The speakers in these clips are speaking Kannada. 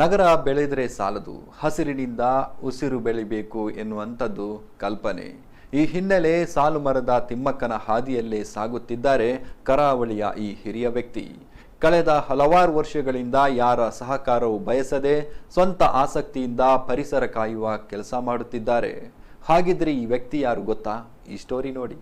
ನಗರ ಬೆಳೆದರೆ ಸಾಲದು, ಹಸಿರಿನಿಂದ ಉಸಿರು ಬೆಳಿಬೇಕು ಎನ್ನುವಂಥದ್ದು ಕಲ್ಪನೆ. ಈ ಹಿನ್ನೆಲೆ ಸಾಲು ಮರದ ತಿಮ್ಮಕ್ಕನ ಹಾದಿಯಲ್ಲೇ ಸಾಗುತ್ತಿದ್ದಾರೆ ಕರಾವಳಿಯ ಈ ಹಿರಿಯ ವ್ಯಕ್ತಿ. ಕಳೆದ ಹಲವಾರು ವರ್ಷಗಳಿಂದ ಯಾರ ಸಹಕಾರವು ಬಯಸದೆ ಸ್ವಂತ ಆಸಕ್ತಿಯಿಂದ ಪರಿಸರ ಕಾಯುವ ಕೆಲಸ ಮಾಡುತ್ತಿದ್ದಾರೆ. ಹಾಗಿದ್ರೆ ಈ ವ್ಯಕ್ತಿ ಯಾರು ಗೊತ್ತಾ? ಈ ಸ್ಟೋರಿ ನೋಡಿ.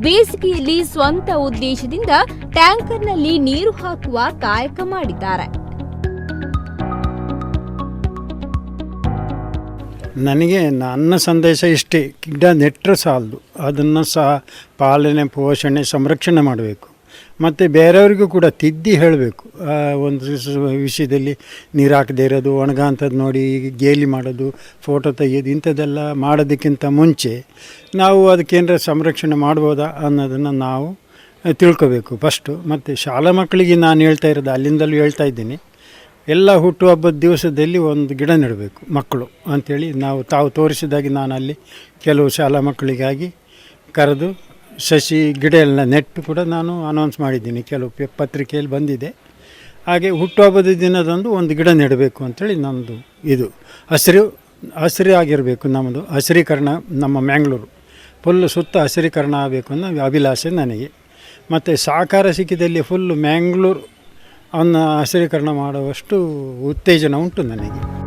ಬೇಸಿಗೆಯಲ್ಲಿ ಸ್ವಂತ ಉದ್ದೇಶದಿಂದ ಟ್ಯಾಂಕರ್ನಲ್ಲಿ ನೀರು ಹಾಕುವ ಕಾಯಕ ಮಾಡಿದ್ದಾರೆ. ನನಗೆ ನನ್ನ ಸಂದೇಶ ಇಷ್ಟೇ. ಗಿಡ ನೆಟ್ಟರೆ ಸಾಲದು. ಅದನ್ನು ಸಹ ಪಾಲನೆ, ಪೋಷಣೆ, ಸಂರಕ್ಷಣೆ ಮಾಡಬೇಕು. ಮತ್ತು ಬೇರೆಯವರಿಗೂ ಕೂಡ ತಿದ್ದಿ ಹೇಳಬೇಕು. ಒಂದು ವಿಷಯದಲ್ಲಿ ನೀರು ಹಾಕದೇ ಇರೋದು ಒಣಗಾಂಥದ್ದು ನೋಡಿ ಗೇಲಿ ಮಾಡೋದು ಫೋಟೋ ತೆಗೆಯೋದು, ಇಂಥದ್ದೆಲ್ಲ ಮಾಡೋದಕ್ಕಿಂತ ಮುಂಚೆ ನಾವು ಅದಕ್ಕೇನಾರ ಸಂರಕ್ಷಣೆ ಮಾಡ್ಬೋದಾ ಅನ್ನೋದನ್ನು ನಾವು ತಿಳ್ಕೋಬೇಕು ಫಸ್ಟು ಮತ್ತು ಶಾಲಾ ಮಕ್ಕಳಿಗೆ ನಾನು ಹೇಳ್ತಾ ಇರೋದು, ಅಲ್ಲಿಂದಲೂ ಹೇಳ್ತಾ ಇದ್ದೀನಿ. ಎಲ್ಲ ಹುಟ್ಟುಹಬ್ಬದ ದಿವಸದಲ್ಲಿ ಒಂದು ಗಿಡ ನೆಡಬೇಕು ಮಕ್ಕಳು ಅಂಥೇಳಿ ನಾವು ತಾವು ತೋರಿಸಿದಾಗೆ ನಾನು ಅಲ್ಲಿ ಕೆಲವು ಶಾಲಾ ಮಕ್ಕಳಿಗಾಗಿ ಕರೆದು ಸಸಿ ಗಿಡ ಎಲ್ಲ ನೆಟ್ಟು ಕೂಡ ನಾನು ಅನೌನ್ಸ್ ಮಾಡಿದ್ದೀನಿ. ಕೆಲವು ಪತ್ರಿಕೆಯಲ್ಲಿ ಬಂದಿದೆ. ಹಾಗೆ ಹುಟ್ಟುಹಬ್ಬದ ದಿನದಂದು ಒಂದು ಗಿಡ ನೆಡಬೇಕು ಅಂಥೇಳಿ ನಮ್ಮದು ಇದು. ಹಸಿರು ಹಸಿರು ಆಗಿರಬೇಕು ನಮ್ಮದು ಹಸಿರೀಕರಣ ನಮ್ಮ ಮ್ಯಾಂಗ್ಳೂರು. ಫುಲ್ಲು ಸುತ್ತ ಹಸಿರೀಕರಣ ಆಗಬೇಕು ಅನ್ನೋ ಅಭಿಲಾಷೆ ನನಗೆ. ಮತ್ತು ಸಾಕಾರ ಸಿಕ್ಕಿದಲ್ಲಿ ಫುಲ್ಲು ಮ್ಯಾಂಗ್ಳೂರು ಅನ್ನ ಹಸಿರೀಕರಣ ಮಾಡುವಷ್ಟು ಉತ್ತೇಜನ ಉಂಟು ನನಗೆ.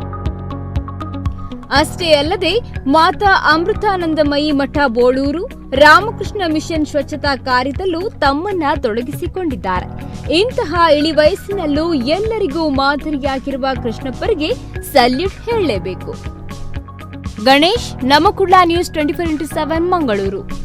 ಅಷ್ಟೇ ಅಲ್ಲದೆ ಮಾತಾ ಅಮೃತಾನಂದಮಯಿ ಮಠ ಬೋಳೂರು ರಾಮಕೃಷ್ಣ ಮಿಷನ್ ಸ್ವಚ್ಛತಾ ಕಾರ್ಯದಲ್ಲೂ ತಮ್ಮನ್ನ ತೊಡಗಿಸಿಕೊಂಡಿದ್ದಾರೆ. ಇಂತಹ ಇಳಿ ವಯಸ್ಸಿನಲ್ಲೂ ಎಲ್ಲರಿಗೂ ಮಾದರಿಯಾಗಿರುವ ಕೃಷ್ಣಪ್ಪರಿಗೆ ಸಲ್ಯೂಟ್ ಹೇಳಲೇಬೇಕು. Ganesh ನಮಕುಳ್ಳ news twenty four into seven, Mangaluru.